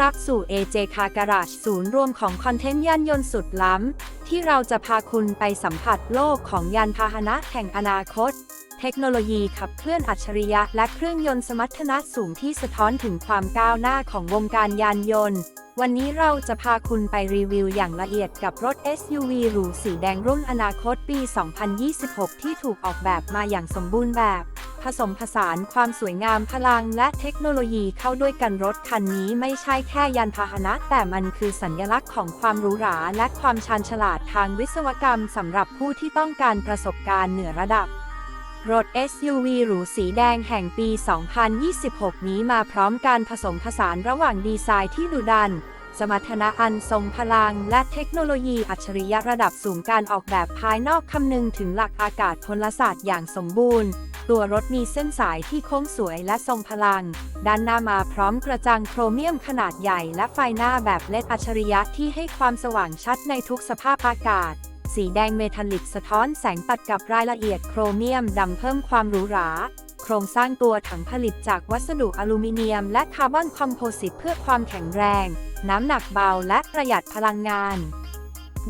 รับสู่ AJ Car Garage ศูนย์รวมของคอนเทนต์ยานยนต์สุดล้ำ ที่เราจะพาคุณไปสัมผัสโลกของยานพาหนะแห่งอนาคต เทคโนโลยีขับเคลื่อนอัจฉริยะและเครื่องยนต์สมรรถนะสูงที่สะท้อนถึงความก้าวหน้าของวงการยานยนต์ วันนี้เราจะพาคุณไปรีวิวอย่างละเอียดกับรถ SUV หรูสีแดงรุ่นอนาคตปี 2026 ที่ถูกออกแบบมาอย่างสมบูรณ์แบบ ผสมผสานความสวยงามพลังและเทคโนโลยีเข้าด้วยกันรถคันนี้ไม่ใช่แค่ยานพาหนะ แต่มันคือสัญลักษณ์ของความหรูหราและความชาญฉลาดทางวิศวกรรมสำหรับผู้ที่ต้องการประสบการณ์เหนือระดับรถ SUV หรูสีแดงแห่งปี 2026 นี้มาพร้อมการผสมผสานระหว่างดีไซน์ที่ดุดัน สมรรถนะอันทรงพลัง และเทคโนโลยีอัจฉริยะระดับสูงการออกแบบภายนอกคำนึงถึงหลักอากาศพลศาสตร์อย่างสมบูรณ์ ตัวรถมีเส้นสายที่โค้งสวยและทรงพลัง ด้านหน้ามาพร้อมกระจังโครเมียมขนาดใหญ่และไฟหน้าแบบเลดอัจฉริยะที่ให้ความสว่างชัดในทุกสภาพอากาศ สีแดงเมทัลลิกสะท้อนแสงตัดกับรายละเอียดโครเมียมดำเพิ่มความหรูหราโครงสร้างตัวถังผลิตจากวัสดุอลูมิเนียมและคาร์บอนคอมโพสิตเพื่อความแข็งแรง น้ำหนักเบาและประหยัดพลังงาน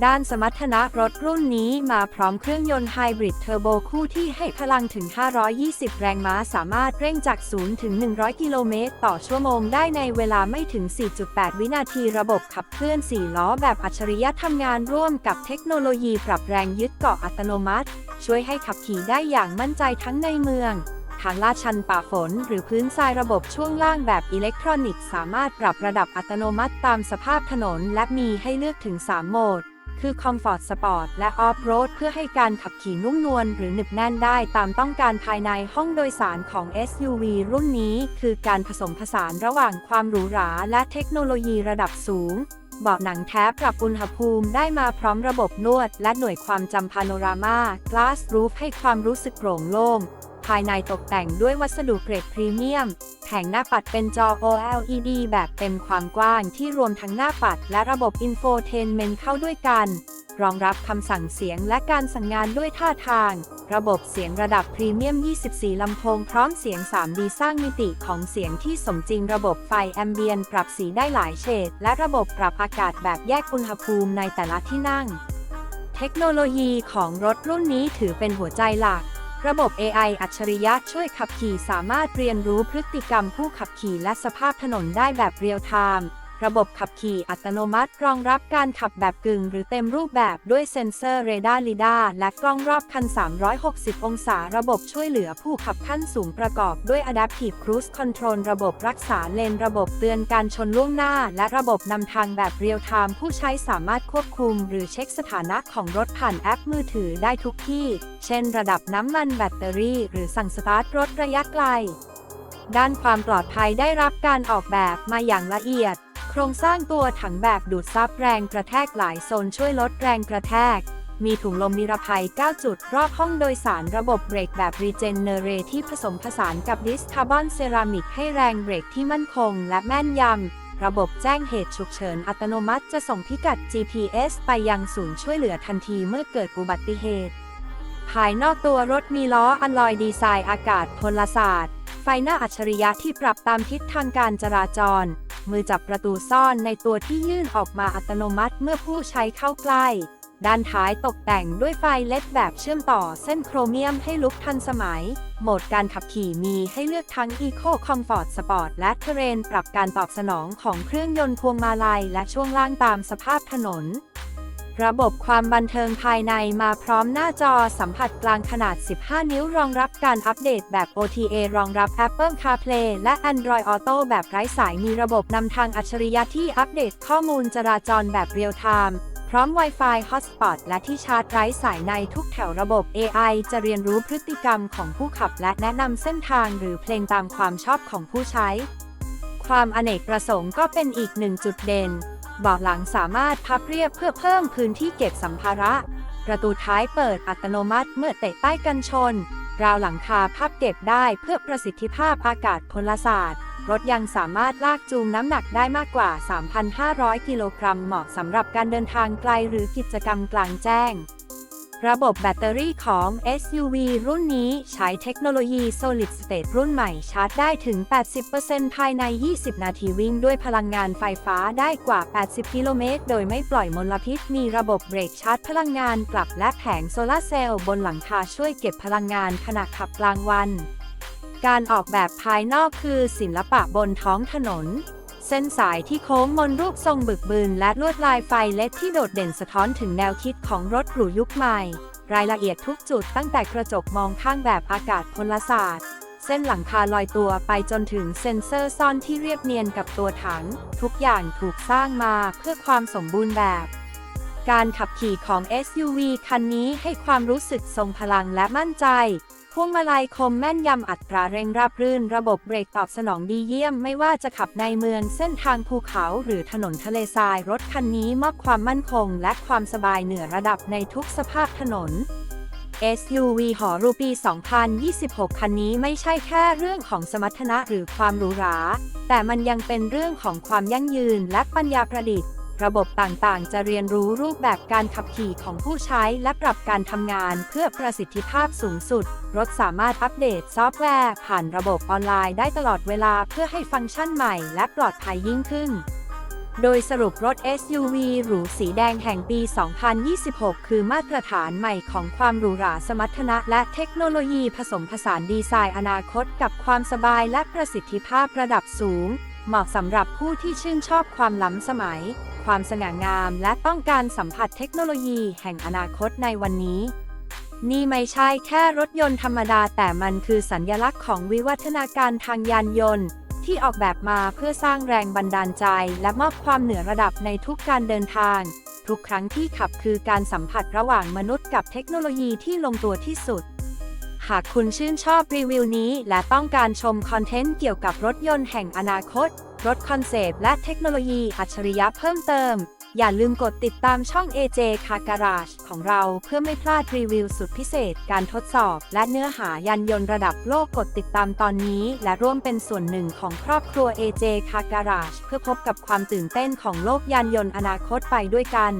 ด้านสมรรถนะรถรุ่นนี้มาพร้อมเครื่องยนต์ไฮบริดเทอร์โบคู่ที่ให้พลังถึง 520 แรงม้าสามารถเร่งจาก 0 ถึง 100 กิโลเมตร ต่อชั่วโมงได้ในเวลาไม่ถึง 4.8 วินาทีระบบขับเคลื่อน 4 ล้อแบบอัจฉริยะทำงานร่วมกับเทคโนโลยีปรับแรงยึดเกาะอัตโนมัติ ช่วยให้ขับขี่ได้อย่างมั่นใจทั้งในเมือง ทางลาดชันป่าฝน หรือพื้นทรายระบบช่วงล่างแบบอิเล็กทรอนิกส์สามารถปรับระดับอัตโนมัติตามสภาพถนน และมีให้เลือกถึง 3 โหมด คือ Comfort Sport และ Off-Road เพื่อให้การขับขี่นุ่มนวลหรือหนึบแน่นได้ตามต้องการภายในห้องโดยสารของ SUV รุ่นนี้ คือการผสมผสานระหว่างความหรูหราและเทคโนโลยีระดับสูงเบาะหนังแท้ปรับอุณหภูมิได้มาพร้อมระบบนวด และหน่วยความจำพาโนรามา Glass Roof ให้ความรู้สึกโปร่งโล่ง ภายในตกแต่งด้วยวัสดุเกรดพรีเมียม แผงหน้าปัดเป็นจอ OLED แบบเต็มความกว้างที่รวมทั้งหน้าปัดและระบบอินโฟเทนเมนต์เข้าด้วยกัน รองรับคำสั่งเสียงและการสั่งงานด้วยท่าทาง ระบบเสียงระดับพรีเมียม 24 ลำโพงพร้อมเสียง 3D สร้างมิติของเสียงที่สมจริงระบบไฟแอมเบียนปรับสีได้หลายเฉด และระบบปรับอากาศแบบแยกอุณหภูมิในแต่ละที่นั่ง เทคโนโลยีของรถรุ่นนี้ถือเป็นหัวใจหลัก ระบบ AI อัจฉริยะช่วยขับขี่สามารถเรียนรู้พฤติกรรมผู้ขับขี่และสภาพถนนได้แบบเรียลไทม์ ระบบขับขี่อัตโนมัติ รองรับการขับแบบกึ่งหรือเต็มรูปแบบด้วยเซ็นเซอร์เรดาร์ลิดาและกล้องรอบคัน 360 องศา ระบบช่วยเหลือผู้ขับขั้นสูงประกอบด้วย Adaptive Cruise Control ระบบรักษาเลน ระบบเตือนการชนล่วงหน้า และระบบนำทางแบบเรียลไทม์ผู้ใช้สามารถควบคุม หรือเช็คสถานะของรถผ่านแอปมือถือได้ทุกที่ เช่น ระดับน้ำมันแบตเตอรี่ หรือสั่งสตาร์ทรถระยะไกลด้านความปลอดภัยได้รับการออกแบบมาอย่างละเอียด รงสร้างตัวถังแบบดูดซับแรงกระแทกหลายโซนช่วยลดแรงกระแทก มีถุงลมนิรภัย 9 จุด รอบห้องโดยสารระบบเบรกแบบรีเจนเนเรที่ผสมผสานกับดิสคาร์บอนเซรามิกให้แรงเบรกที่มั่นคงและแม่นยำ ระบบแจ้งเหตุฉุกเฉินอัตโนมัติจะส่งพิกัด GPS ไปยังศูนย์ช่วยเหลือทันทีเมื่อเกิดอุบัติเหตุ ภายนอกตัวรถมีล้ออันลอยดีไซน์อากาศพลศาสตร์ ฟหน้าอัจฉริยะที่ปรับตามทิศทางการจราจร มือจับประตูซ่อนในตัวที่ยื่นออกมาอัตโนมัติเมื่อผู้ใช้เข้าใกล้ ด้านท้ายตกแต่งด้วยไฟเล็ดแบบเชื่อมต่อเส้นโครเมียมให้ลุกทันสมัย โหมดการขับขี่มีให้เลือกทั้ง Eco Comfort Sport และ Terrain ปรับการตอบสนองของเครื่องยนต์พวงมาลัยและช่วงล่างตามสภาพถนน ระบบความบันเทิงภายในมาพร้อมหน้าจอสัมผัสกลางขนาด 15 นิ้วรองรับการอัปเดตแบบ OTA รองรับ Apple CarPlay และ Android Auto แบบไร้สายมีระบบนำทางอัจฉริยะที่อัปเดตข้อมูลจราจรแบบเรียลไทม์พร้อม Wi-Fi Hotspot และที่ชาร์จไร้สายในทุกแถวระบบ AI จะเรียนรู้พฤติกรรมของผู้ขับและแนะนำเส้นทางหรือเพลงตามความชอบของผู้ใช้ ความอเนกประสงค์ก็เป็นอีกหนึ่งจุดเด่น เบาะหลังสามารถพับเรียบเพื่อเพิ่มพื้นที่เก็บสัมภาระ ประตูท้ายเปิดอัตโนมัติเมื่อเตะใต้กันชน ราวหลังคาพับเก็บได้เพื่อประสิทธิภาพอากาศพลศาสตร์ รถยังสามารถลากจูงน้ำหนักได้มากกว่า 3,500 กิโลกรัมเหมาะสำหรับการเดินทางไกลหรือกิจกรรมกลางแจ้ง ระบบแบตเตอรี่ของ SUV รุ่นนี้ใช้เทคโนโลยี Solid State รุ่นใหม่ชาร์จได้ถึง 80%ภายใน 20 นาทีวิ่งด้วยพลังงานไฟฟ้าได้กว่า 80 กิโลเมตร โดยไม่ปล่อยมลพิษ มีระบบเบรกชาร์จพลังงานกลับและแผงโซลาร์เซลล์บนหลังคาช่วยเก็บพลังงานขณะขับกลางวัน การออกแบบภายนอกคือศิลปะบนท้องถนน เส้นสายที่โค้งมนรูปทรงบึกบืนและลวดลายไฟเล็ดที่โดดเด่นสะท้อนถึงแนวคิดของรถหรูยุคใหม่ รายละเอียดทุกจุดตั้งแต่กระจกมองข้างแบบอากาศพลศาสตร์ เส้นหลังคาลอยตัวไปจนถึงเซ็นเซอร์ซ่อนที่เรียบเนียนกับตัวถัง ทุกอย่างถูกสร้างมาเพื่อความสมบูรณ์แบบ การขับขี่ของ SUV คันนี้ให้ความรู้สึกทรงพลังและมั่นใจ วงมาลัยคมแม่นยำอัตราเร่งราบรื่น ระบบเบรกตอบสนองดีเยี่ยม ไม่ว่าจะขับในเมืองเส้นทางภูเขาหรือถนนทะเลทราย รถคันนี้มอบความมั่นคง และความสบายเหนือระดับในทุกสภาพถนน SUV หอรูปี 2026 คันนี้ไม่ใช่แค่เรื่องของสมรรถนะหรือความหรูหรา แต่มันยังเป็นเรื่องของความยั่งยืนและปัญญาประดิษฐ์ ระบบต่างๆ จะเรียนรู้รูปแบบการขับขี่ของผู้ใช้และปรับการทำงานเพื่อประสิทธิภาพสูงสุด รถสามารถอัปเดตซอฟต์แวร์ผ่านระบบออนไลน์ได้ตลอดเวลาเพื่อให้ฟังก์ชันใหม่และปลอดภัยยิ่งขึ้น โดยสรุปรถ SUV หรูสีแดงแห่งปี 2026 คือมาตรฐานใหม่ของความหรูหราสมรรถนะและเทคโนโลยีผสมผสานดีไซน์อนาคตกับความสบายและประสิทธิภาพระดับสูง เหมาะสำหรับผู้ที่ชื่นชอบความล้ำสมัย ความสง่างาม และต้องการสัมผัสเทคโนโลยีแห่งอนาคตในวันนี้ นี่ไม่ใช่แค่รถยนต์ธรรมดาแต่มันคือสัญญลักษณ์ของวิวัฒนาการทางยานยนต์ ที่ออกแบบมาเพื่อสร้างแรงบันดาลใจ และมอบความเหนือระดับในทุกการเดินทาง ทุกครั้งที่ขับคือการสัมผัสระหว่างมนุษย์กับเทคโนโลยีที่ลงตัวที่สุดหากคุณชื่นชอบรีวิวนี้ และต้องการชมคอนเทนต์เกี่ยวกับรถยนต์แห่งอนาคต รถคอนเซปต์และเทคโนโลยีอัจฉริยะเพิ่มเติม อย่าลืมกดติดตามช่อง AJ Car Garage ของเราเพื่อไม่พลาดรีวิวสุดพิเศษ การทดสอบ และเนื้อหายานยนต์ระดับโลกกดติดตามตอนนี้ และร่วมเป็นส่วนหนึ่งของครอบครัว AJ Car Garage เพื่อพบกับความตื่นเต้นของโลกยานยนต์อนาคตไปด้วยกัน